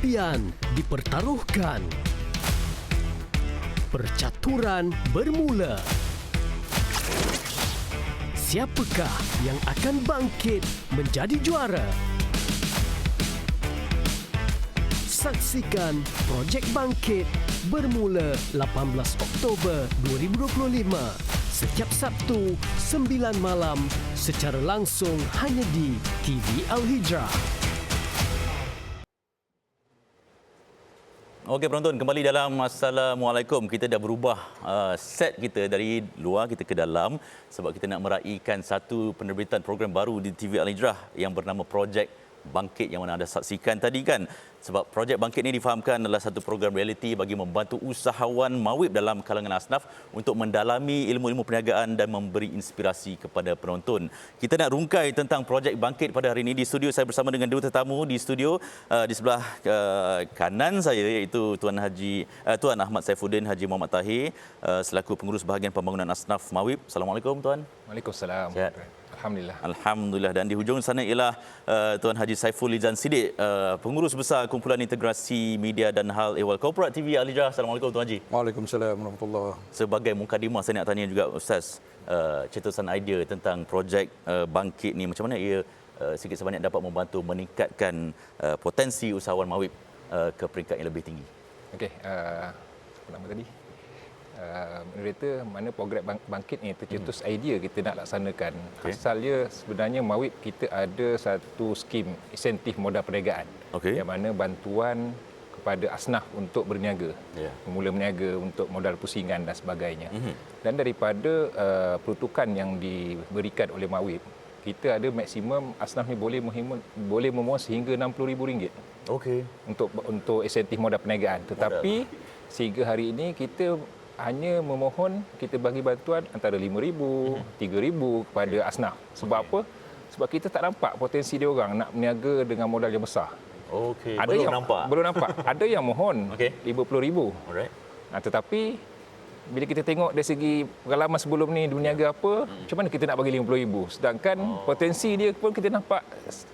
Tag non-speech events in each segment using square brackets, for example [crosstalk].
impian dipertaruhkan. Percaturan bermula. Siapakah yang akan bangkit menjadi juara? Saksikan Projek Bangkit bermula 18 Oktober 2025 setiap Sabtu 9 malam secara langsung hanya di TV Al-Hijrah. Okey penonton kembali dalam Assalamualaikum. Kita dah berubah uh, set kita dari luar kita ke dalam sebab kita nak meraihkan satu penerbitan program baru di TV Al-Hijrah yang bernama Projek Bangkit yang mana anda saksikan tadi kan sebab projek Bangkit ini difahamkan adalah satu program realiti bagi membantu usahawan mawib dalam kalangan asnaf untuk mendalami ilmu-ilmu perniagaan dan memberi inspirasi kepada penonton. Kita nak rungkai tentang projek Bangkit pada hari ini di studio saya bersama dengan dua tetamu di studio uh, di sebelah uh, kanan saya iaitu Tuan Haji uh, Tuan Ahmad Saifuddin Haji Muhammad Tahir uh, selaku pengurus bahagian pembangunan asnaf mawib. Assalamualaikum tuan. Waalaikumsalam. Sihat. Alhamdulillah. Alhamdulillah dan di hujung sana ialah uh, Tuan Haji Saiful Izan Sidik, uh, pengurus besar Kumpulan Integrasi Media dan Hal Ehwal Korporat TV Al-Hijrah. Assalamualaikum Tuan Haji. Waalaikumsalam warahmatullahi Sebagai mukadimah saya nak tanya juga Ustaz, uh, cetusan idea tentang projek uh, Bangkit ni macam mana ia uh, sikit sebanyak dapat membantu meningkatkan uh, potensi usahawan mawib uh, ke peringkat yang lebih tinggi. Okey, uh, apa nama tadi? Moderator mana program bang- bangkit ni tercetus hmm. idea kita nak laksanakan. Okay. Asalnya sebenarnya Mawib kita ada satu skim insentif modal perniagaan. Okey. Yang mana bantuan kepada asnaf untuk berniaga. Ya. Memula berniaga untuk modal pusingan dan sebagainya. Mhm. Dan daripada uh, peruntukan yang diberikan oleh Mawib, kita ada maksimum asnaf ni boleh menghimpun boleh memohon sehingga RM60,000 Okey. untuk untuk insentif modal perniagaan. Tetapi sehingga hari ini kita hanya memohon kita bagi bantuan antara RM5,000, RM3,000 kepada asnaf. Sebab apa? Sebab kita tak nampak potensi dia orang nak berniaga dengan modal yang besar. Okey. Belum yang nampak. Belum nampak. [laughs] Ada yang mohon Okey. RM50,000. Alright. Nah, tetapi bila kita tengok dari segi pengalaman sebelum ni dia berniaga apa, macam mana kita nak bagi RM50,000? Sedangkan oh. potensi dia pun kita nampak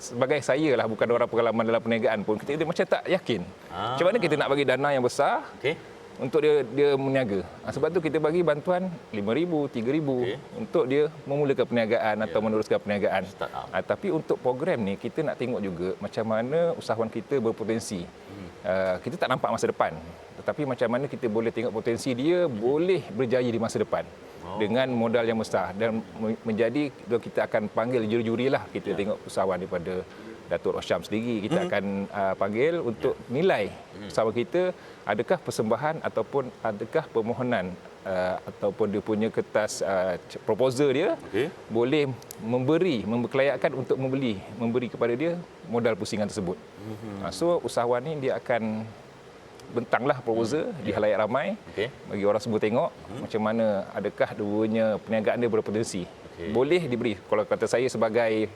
sebagai saya lah bukan orang pengalaman dalam perniagaan pun kita, kita macam tak yakin. Ah. Macam mana kita nak bagi dana yang besar Okey. Untuk dia dia berniaga. Ha, sebab tu kita bagi bantuan RM5,000, RM3,000 Okey. untuk dia memulakan perniagaan atau meneruskan perniagaan. Ha, tapi untuk program ni kita nak tengok juga macam mana usahawan kita berpotensi. Hmm. Uh, kita tak nampak masa depan. Tetapi macam mana kita boleh tengok potensi dia boleh berjaya di masa depan. Oh. Dengan modal yang besar dan me- menjadi kita akan panggil juri-juri lah kita Ya. tengok usahawan daripada Datuk Rosyam sendiri kita Mhm. akan uh, panggil untuk nilai Mhm. usahawan kita adakah persembahan ataupun adakah permohonan uh, ataupun dia punya kertas uh, proposal dia Okey. boleh memberi memberkelayakan untuk membeli memberi kepada dia modal pusingan tersebut. Mhm. Uh, so usahawan ni dia akan bentanglah proposal di halayak ramai. Okey. bagi orang semua tengok macam mana adakah duanya perniagaan dia berpotensi. Okey. Boleh diberi kalau kata saya sebagai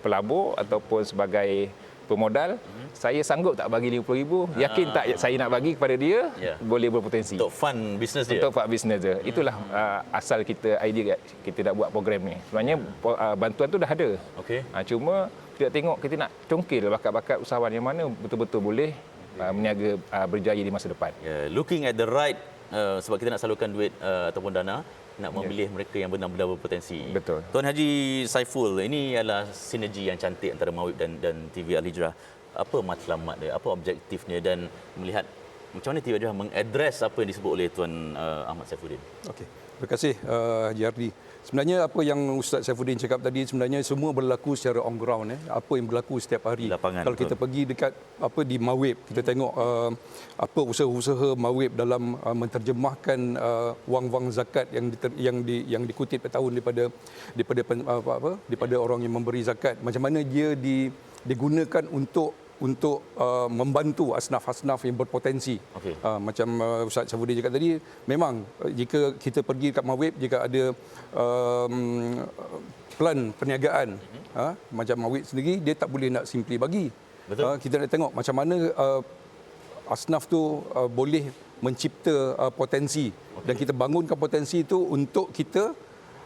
pelabur ataupun sebagai pemodal, saya sanggup tak bagi RM50,000, yakin tak saya nak bagi kepada dia, Ya. boleh berpotensi. Untuk fund bisnes dia. Untuk Pak Business dia. Itulah uh, asal kita idea kita nak buat program ni. Sebenarnya uh, bantuan tu dah ada. Okey. Uh, cuma kita tengok kita nak congkil bakat-bakat usahawan yang mana betul-betul boleh uh, berniaga uh, berjaya di masa depan. Yeah, looking at the right uh, sebab kita nak salurkan duit uh, ataupun dana nak memilih mereka yang benar-benar berpotensi. Betul. Tuan Haji Saiful, ini adalah sinergi yang cantik antara Mawib dan dan TV Al Hijrah. Apa matlamat dia? Apa objektifnya dan melihat macam mana TV Al Hijrah mengadres apa yang disebut oleh Tuan uh, Ahmad Saifuddin? Okey. Terima kasih uh, Haji Ardi. Sebenarnya apa yang Ustaz Saifuddin cakap tadi sebenarnya semua berlaku secara on ground eh. Apa yang berlaku setiap hari. Lapangan, Kalau kita pergi dekat apa di Mawib, kita tengok uh, apa usaha-usaha Mawib dalam uh, menterjemahkan uh, wang-wang zakat yang diter, yang di yang dikutip per tahun daripada daripada pen- apa apa daripada orang yang memberi zakat. Macam mana dia di digunakan untuk untuk uh, membantu asnaf-asnaf yang berpotensi. Okey. Uh, macam uh, Ustaz Syafuddin cakap tadi, memang uh, jika kita pergi kat Mawib, jika ada um, plan perniagaan, uh, macam Mawib sendiri, dia tak boleh nak simply bagi. Betul. Uh, kita nak tengok macam mana uh, asnaf tu uh, boleh mencipta uh, potensi okay. dan kita bangunkan potensi itu untuk kita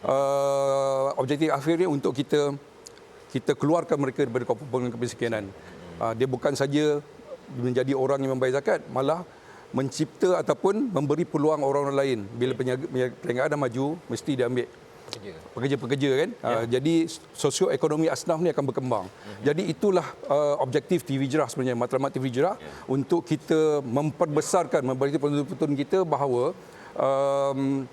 uh, objektif akhirnya untuk kita kita keluarkan mereka daripada kumpulan kemiskinan. Uh, dia bukan saja menjadi orang yang membayar zakat, malah mencipta ataupun memberi peluang orang-orang lain. Bila peniaga, perniagaan dah maju, mesti dia ambil pekerja-pekerja kan. Ya. Uh, jadi sosioekonomi asnaf ni akan berkembang. Uh-huh. Jadi itulah uh, objektif TV Jerah sebenarnya matlamat TV Jerah ya. untuk kita memperbesarkan memberi penonton kita bahawa um,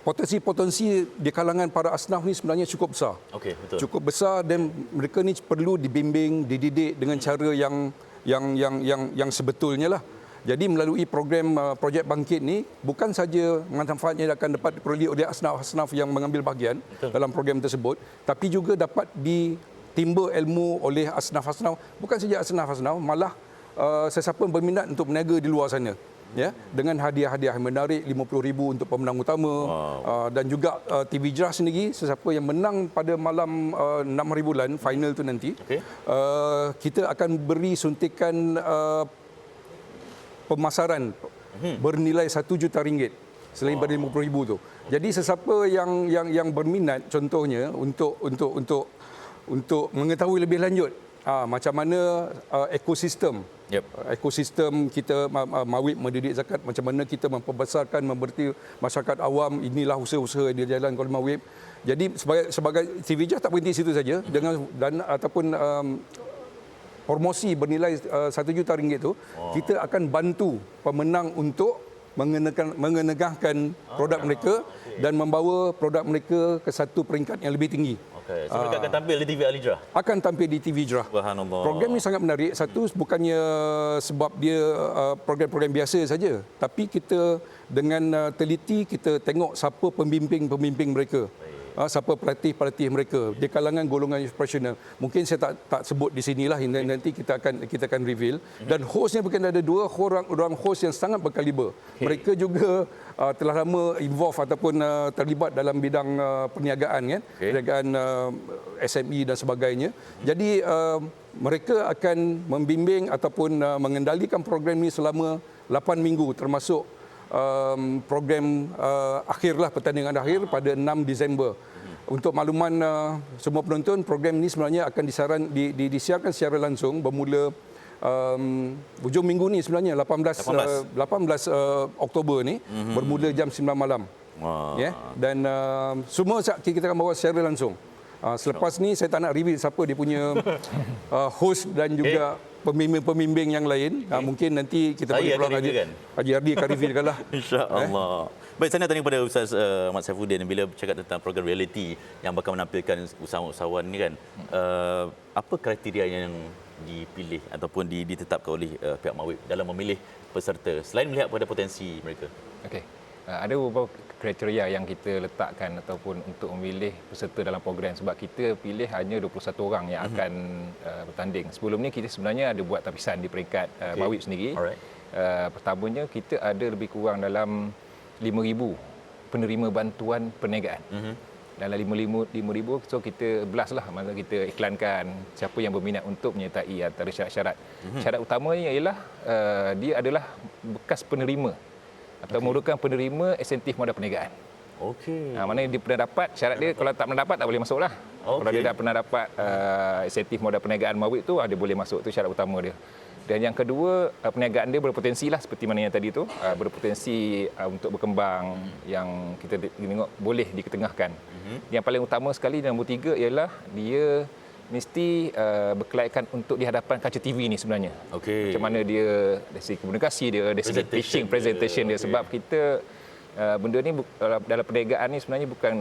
potensi-potensi di kalangan para asnaf ni sebenarnya cukup besar. Okey, betul. Cukup besar dan mereka ni perlu dibimbing, dididik dengan cara yang yang yang yang yang sebetulnya lah. Jadi melalui program uh, projek bangkit ni bukan saja manfaatnya akan dapat diperoleh oleh asnaf-asnaf yang mengambil bahagian Betul. dalam program tersebut tapi juga dapat ditimba ilmu oleh asnaf-asnaf bukan saja asnaf-asnaf malah uh, sesiapa yang berminat untuk berniaga di luar sana ya dengan hadiah-hadiah yang menarik 50,000 untuk pemenang utama wow. uh, dan juga uh, TV Jerah sendiri sesiapa yang menang pada malam uh, 6 hari bulan final tu nanti okay. uh, kita akan beri suntikan uh, pemasaran hmm. bernilai 1 juta ringgit selain wow. pada 50 ribu tu. Jadi sesiapa yang yang yang berminat contohnya untuk untuk untuk untuk mengetahui lebih lanjut ah, macam mana ah, ekosistem yep. ekosistem kita mawib mendidik zakat macam mana kita memperbesarkan memberti masyarakat awam inilah usaha-usaha yang dijalankan oleh mawib. Jadi sebagai sebagai TV tak berhenti situ saja hmm. dengan dan ataupun um, promosi bernilai uh, 1 juta ringgit tu, oh. kita akan bantu pemenang untuk mengenakan, mengenegahkan ah, produk mereka okay. dan membawa produk mereka ke satu peringkat yang lebih tinggi. Okay. So, mereka uh, akan tampil di TV Alijrah? Akan tampil di TV Jerah. Program ini sangat menarik. Satu, bukannya sebab dia uh, program-program biasa saja. Tapi kita dengan uh, teliti, kita tengok siapa pembimbing-pembimbing mereka. Baik uh, siapa pelatih-pelatih mereka di kalangan golongan profesional. Mungkin saya tak tak sebut di sinilah hingga nanti kita akan kita akan reveal dan hostnya bukan ada dua orang orang host yang sangat berkaliber. Okay. Mereka juga uh, telah lama involve ataupun uh, terlibat dalam bidang uh, perniagaan kan, okay. perniagaan uh, SME dan sebagainya. Jadi uh, mereka akan membimbing ataupun uh, mengendalikan program ini selama 8 minggu termasuk um, program uh, akhirlah pertandingan akhir pada 6 Disember. Untuk makluman uh, semua penonton, program ini sebenarnya akan disaran, di, di, disiarkan secara langsung bermula um, hujung minggu ni sebenarnya 18 18, uh, 18 uh, Oktober ni mm-hmm. bermula jam 9 malam. Wow. Yeah? Dan uh, semua kita akan bawa secara langsung. Uh, selepas ni saya tak nak reveal siapa dia punya [laughs] uh, host dan juga eh pemimpin-pemimpin yang lain. Okay. Ha, mungkin nanti kita bagi peluang Haji, kan? Haji Ardi akan revealkan lah. [laughs] InsyaAllah. Eh? Baik, saya nak tanya kepada Ustaz uh, Mat Saifuddin bila bercakap tentang program reality yang bakal menampilkan usahawan-usahawan ni kan. Uh, apa kriteria yang dipilih ataupun ditetapkan oleh uh, pihak Mawib dalam memilih peserta selain melihat pada potensi mereka? Okey. Uh, ada beberapa kriteria yang kita letakkan ataupun untuk memilih peserta dalam program sebab kita pilih hanya 21 orang yang mhm. akan mm-hmm. uh, bertanding. Sebelum ni kita sebenarnya ada buat tapisan di peringkat uh, okay. Mawib sendiri. Uh, pertamanya kita ada lebih kurang dalam 5000 penerima bantuan perniagaan. Mm-hmm. Dalam 5000 so kita belaslah masa kita iklankan siapa yang berminat untuk menyertai antara syarat-syarat. Mm-hmm. Syarat utamanya ialah uh, dia adalah bekas penerima atau okay. merupakan penerima insentif modal perniagaan. Okey. Ha, mana dia pernah dapat syarat dia kalau tak pernah dapat tak boleh masuklah. Okay. Kalau dia dah pernah dapat uh, insentif modal perniagaan mawib tu ah, dia boleh masuk tu syarat utama dia. Dan yang kedua uh, perniagaan dia berpotensi lah seperti mana yang tadi tu uh, berpotensi uh, untuk berkembang hmm. yang kita tengok boleh diketengahkan. Hmm. Yang paling utama sekali nombor tiga ialah dia mesti uh, berkelayakan untuk di hadapan kaca TV ni sebenarnya. Okay. Macam mana dia dari segi komunikasi dia, dari segi pitching, presentation dia. dia. Okay. Sebab kita uh, benda ni dalam perniagaan ni sebenarnya bukan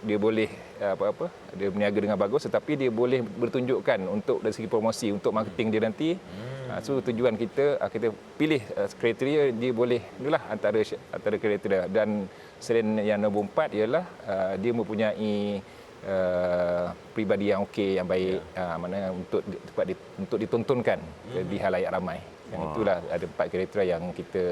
dia boleh uh, apa-apa dia berniaga dengan bagus tetapi dia boleh bertunjukkan untuk dari segi promosi untuk marketing dia nanti. Hmm. Uh, so tujuan kita uh, kita pilih uh, kriteria dia boleh itulah antara antara kriteria dan selain yang nombor empat ialah dia mempunyai uh, pribadi yang okey yang baik yeah. uh, mana untuk dapat di, untuk ditontonkan mm. di halayak ramai yang wow. itulah ada empat kriteria yang kita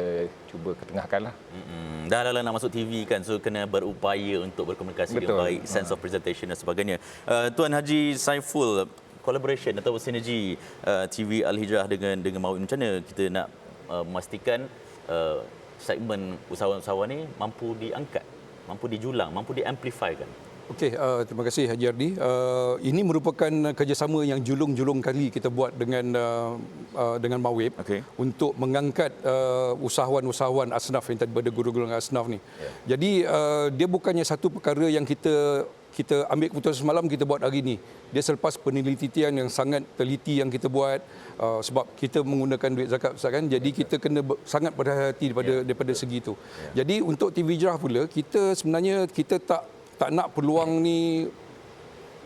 cuba ketengahkan lah. Mm-hmm. Dah lah nak masuk TV kan, so kena berupaya untuk berkomunikasi Betul. dengan baik, sense of presentation dan sebagainya. Uh, Tuan Haji Saiful, collaboration atau sinergi uh, TV Al Hijrah dengan dengan Mawin macam mana kita nak uh, memastikan uh, segmen usahawan-usahawan ni mampu diangkat, mampu dijulang, mampu diamplify kan? Okey, uh, terima kasih Haji Ardi. Uh, ini merupakan kerjasama yang julung-julung kali kita buat dengan uh, uh, dengan Mawib Okey. untuk mengangkat uh, usahawan-usahawan asnaf yang tadi pada guru-guru asnaf ni. Yeah. Jadi uh, dia bukannya satu perkara yang kita kita ambil keputusan semalam kita buat hari ini. Dia selepas penelitian yang sangat teliti yang kita buat uh, sebab kita menggunakan duit zakat Ustaz kan. Jadi kita kena ber, sangat berhati-hati daripada yeah. daripada segi itu. Yeah. Jadi untuk TV Jerah pula kita sebenarnya kita tak tak nak peluang ni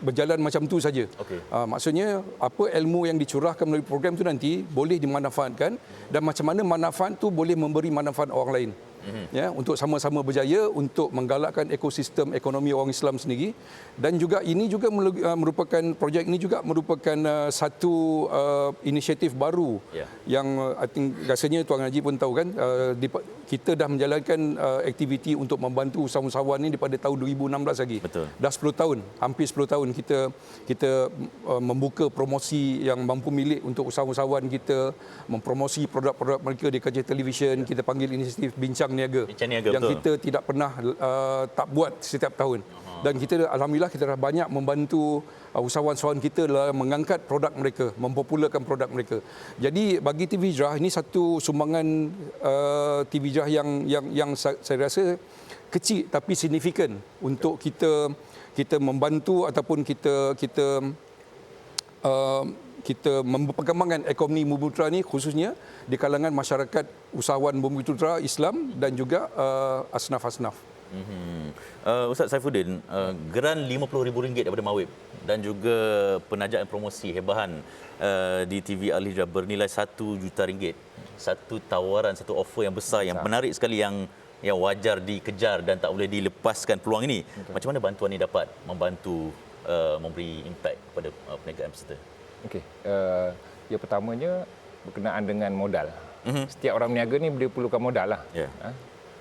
berjalan macam tu saja. Okey. Uh, maksudnya apa ilmu yang dicurahkan melalui program tu nanti boleh dimanfaatkan dan macam mana manfaat tu boleh memberi manfaat orang lain. Mm-hmm. Ya, untuk sama-sama berjaya untuk menggalakkan ekosistem ekonomi orang Islam sendiri dan juga ini juga uh, merupakan projek ini juga merupakan uh, satu uh, inisiatif baru Yeah. yang uh, I think rasanya Tuan Haji pun tahu kan uh, di, kita dah menjalankan uh, aktiviti untuk membantu usahawan-usahawan ini daripada tahun 2016 lagi. Betul. Dah 10 tahun, hampir 10 tahun kita kita uh, membuka promosi yang mampu milik untuk usahawan-usahawan kita, mempromosi produk-produk mereka di kaca televisyen, kita panggil inisiatif bincang niaga. Bincang niaga, yang betul. kita tidak pernah uh, tak buat setiap tahun. Dan kita alhamdulillah kita dah banyak membantu uh, usahawan-usahawan kita dalam mengangkat produk mereka, mempopularkan produk mereka. Jadi bagi TV Hijrah ini satu sumbangan uh, TV Hijrah yang yang yang sa- saya rasa kecil tapi signifikan untuk kita kita membantu ataupun kita kita uh, kita memperkembangkan ekonomi Bumi Putra ni khususnya di kalangan masyarakat usahawan Bumi Putra Islam dan juga uh, asnaf-asnaf. Mm-hmm. Uh, Ustaz Saifuddin, uh, geran RM50,000 daripada Mawib dan juga penajaan promosi hebahan uh, di TV Al Hijrah bernilai RM1 juta ringgit. Satu tawaran, satu offer yang besar yang menarik sekali yang yang wajar dikejar dan tak boleh dilepaskan peluang ini. Okay. Macam mana bantuan ini dapat membantu uh, memberi impak kepada uh, perniagaan peserta? Okey. Uh, yang pertamanya berkenaan dengan modal. Mm-hmm. Setiap orang berniaga ni dia perlukan modal lah. Ya. Ha?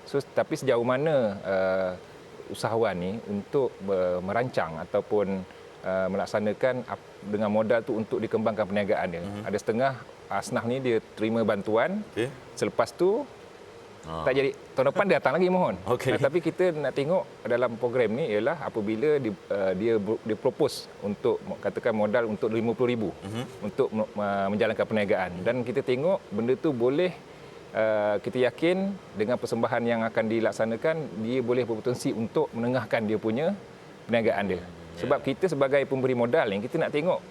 So tapi sejauh mana uh, usahawan ni untuk uh, merancang ataupun uh, melaksanakan dengan modal tu untuk dikembangkan perniagaan dia. Mm-hmm. Ada setengah asnaf ni dia terima bantuan. Okey. Selepas tu Ah. tak jadi tahun depan datang lagi mohon. Okey. Uh, tapi kita nak tengok dalam program ni ialah apabila di, uh, dia dia propose untuk katakan modal untuk 50,000 uh-huh. untuk uh, menjalankan perniagaan dan kita tengok benda tu boleh uh, kita yakin dengan persembahan yang akan dilaksanakan dia boleh berpotensi untuk menengahkan dia punya perniagaan dia. Sebab kita sebagai pemberi modal ni kita nak tengok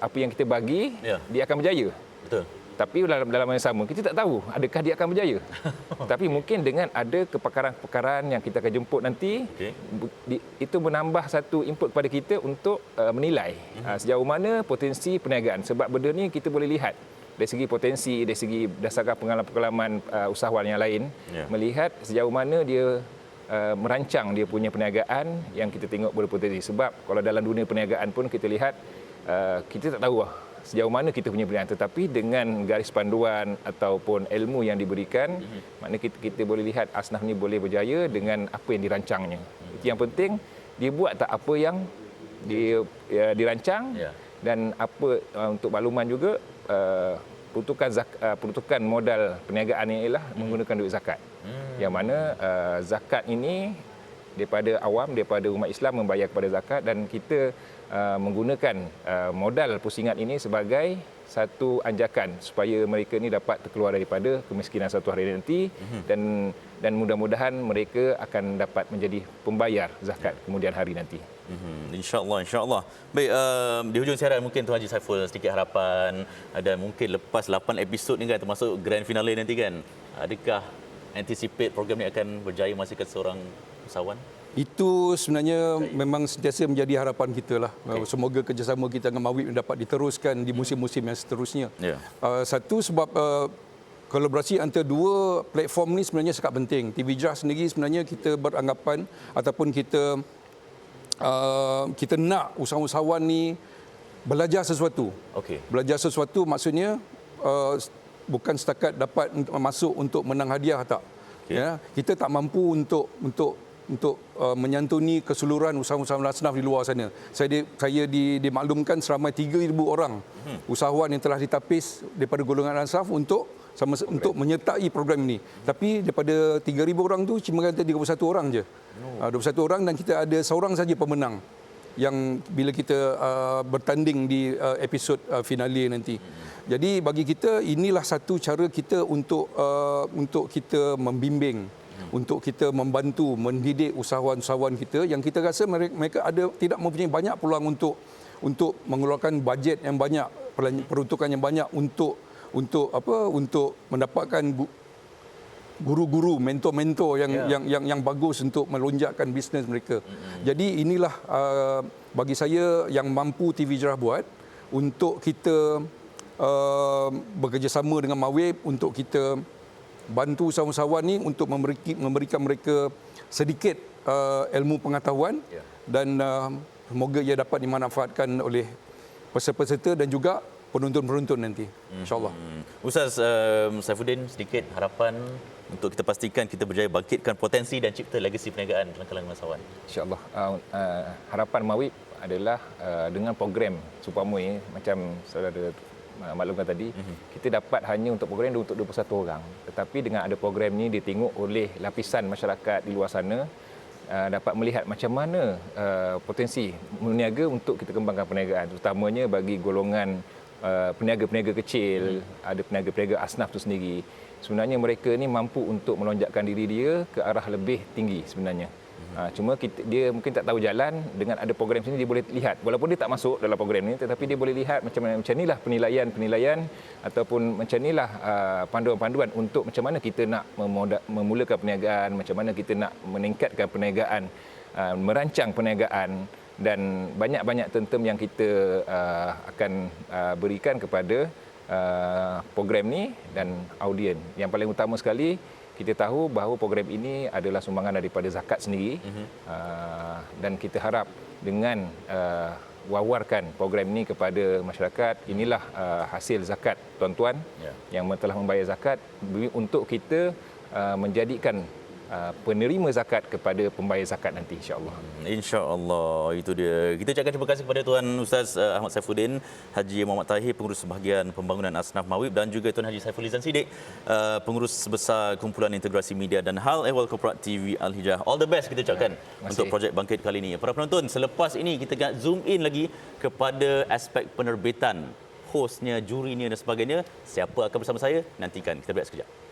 apa yang kita bagi Ya. dia akan berjaya. Betul. Tapi dalam dalam yang sama kita tak tahu adakah dia akan berjaya. [laughs] Tapi mungkin dengan ada kepakaran-kepakaran yang kita akan jemput nanti di, itu menambah satu input kepada kita untuk uh, menilai uh, sejauh mana potensi perniagaan. Sebab benda ni kita boleh lihat dari segi potensi dari segi berdasarkan pengalaman-pengalaman uh, usahawan yang lain. Ya. melihat sejauh mana dia uh, merancang dia punya perniagaan yang kita tengok berpotensi. Sebab kalau dalam dunia perniagaan pun kita lihat uh, kita tak tahu lah sejauh mana kita punya perniagaan tetapi dengan garis panduan ataupun ilmu yang diberikan Mhm. maknanya kita, kita boleh lihat asnaf ni boleh berjaya dengan apa yang dirancangnya Mhm. itu yang penting dia buat tak apa yang dia ya, dirancang Ya. dan apa uh, untuk makluman juga uh, peruntukan zak, uh, peruntukan modal perniagaan ini ialah Mhm. menggunakan duit zakat yang mana uh, zakat ini daripada awam daripada umat Islam membayar kepada zakat dan kita uh, menggunakan uh, modal pusingan ini sebagai satu anjakan supaya mereka ni dapat terkeluar daripada kemiskinan satu hari nanti dan dan mudah-mudahan mereka akan dapat menjadi pembayar zakat kemudian hari nanti. Mm-hmm. InsyaAllah, insyaAllah. Baik, um, di hujung siaran mungkin Tuan Haji Saiful sedikit harapan uh, dan mungkin lepas 8 episod ni kan termasuk grand finale nanti kan. Adakah anticipate program ni akan berjaya menghasilkan seorang usahawan? Itu sebenarnya memang sentiasa menjadi harapan kita lah. Okay. Semoga kerjasama kita dengan Mawib dapat diteruskan di musim-musim yang seterusnya. Ya. Uh, satu sebab uh, kolaborasi antara dua platform ni sebenarnya sangat penting. TV Hijrah sendiri sebenarnya kita beranggapan ataupun kita uh, kita nak usahawan-usahawan ni belajar sesuatu. Okey. Belajar sesuatu maksudnya uh, bukan setakat dapat masuk untuk menang hadiah tak. Okey. Ya, kita tak mampu untuk untuk untuk uh, menyantuni keseluruhan usahawan-usahawan asnaf di luar sana. Saya di, saya di, dimaklumkan seramai 3000 orang hmm. usahawan yang telah ditapis daripada golongan asnaf untuk sama untuk menyertai program ini. Tapi daripada 3,000 orang tu cuma kata 31 orang je. Uh, 21 orang dan kita ada seorang saja pemenang yang bila kita uh, bertanding di uh, episod uh, finale nanti. Jadi bagi kita inilah satu cara kita untuk uh, untuk kita membimbing untuk kita membantu mendidik usahawan-usahawan kita yang kita rasa mereka, mereka ada tidak mempunyai banyak peluang untuk untuk mengeluarkan bajet yang banyak peruntukan yang banyak untuk untuk apa untuk mendapatkan gu- guru-guru, mentor-mentor yang, Ya. yang yang yang bagus untuk melonjakkan bisnes mereka. Jadi inilah uh, bagi saya yang mampu TV Jerah buat untuk kita uh, bekerjasama dengan Mawib untuk kita bantu usahawan-usahawan ni untuk memberi, memberikan mereka sedikit uh, ilmu pengetahuan Ya. dan uh, semoga ia dapat dimanfaatkan oleh peserta-peserta dan juga penonton-penonton nanti. InsyaAllah. Hmm. Ustaz um, Saifuddin sedikit harapan untuk kita pastikan kita berjaya bangkitkan potensi dan cipta legasi perniagaan dalam kalangan usahawan. InsyaAllah. Uh, uh, harapan Mawib adalah uh, dengan program Supamui macam saudara maklumkan tadi, mm-hmm. kita dapat hanya untuk program dia untuk 21 orang. Tetapi dengan ada program ni ditengok oleh lapisan masyarakat di luar sana uh, dapat melihat macam mana uh, potensi meniaga untuk kita kembangkan perniagaan terutamanya bagi golongan uh, peniaga-peniaga kecil, hmm. ada peniaga-peniaga asnaf tu sendiri. Sebenarnya mereka ni mampu untuk melonjakkan diri dia ke arah lebih tinggi sebenarnya. Ha, cuma kita, dia mungkin tak tahu jalan dengan ada program sini dia boleh lihat. Walaupun dia tak masuk dalam program ni tetapi dia boleh lihat macam mana macam inilah penilaian-penilaian ataupun macam inilah uh, panduan-panduan untuk macam mana kita nak memoda, memulakan perniagaan macam mana kita nak meningkatkan perniagaan uh, merancang perniagaan dan banyak-banyak term yang kita uh, akan uh, berikan kepada uh, program ni dan audien. Yang paling utama sekali kita tahu bahawa program ini adalah sumbangan daripada zakat sendiri uh-huh. uh, dan kita harap dengan uh, wawarkan program ini kepada masyarakat inilah uh, hasil zakat tuan-tuan Ya. yang telah membayar zakat untuk kita uh, menjadikan penerima zakat kepada pembayar zakat nanti insya-Allah. InsyaAllah itu dia. Kita ucapkan terima kasih kepada Tuan Ustaz uh, Ahmad Saifuddin, Haji Muhammad Tahir, pengurus bahagian pembangunan Asnaf Mawib dan juga Tuan Haji Saiful Izan Sidik, uh, pengurus besar Kumpulan Integrasi Media dan Hal Ehwal Korporat TV Al-Hijrah. All the best kita ucapkan terima untuk projek Bangkit kali ini. Para penonton, selepas ini kita nak zoom in lagi kepada aspek penerbitan hostnya, jurinya dan sebagainya. Siapa akan bersama saya? Nantikan. Kita berehat sekejap.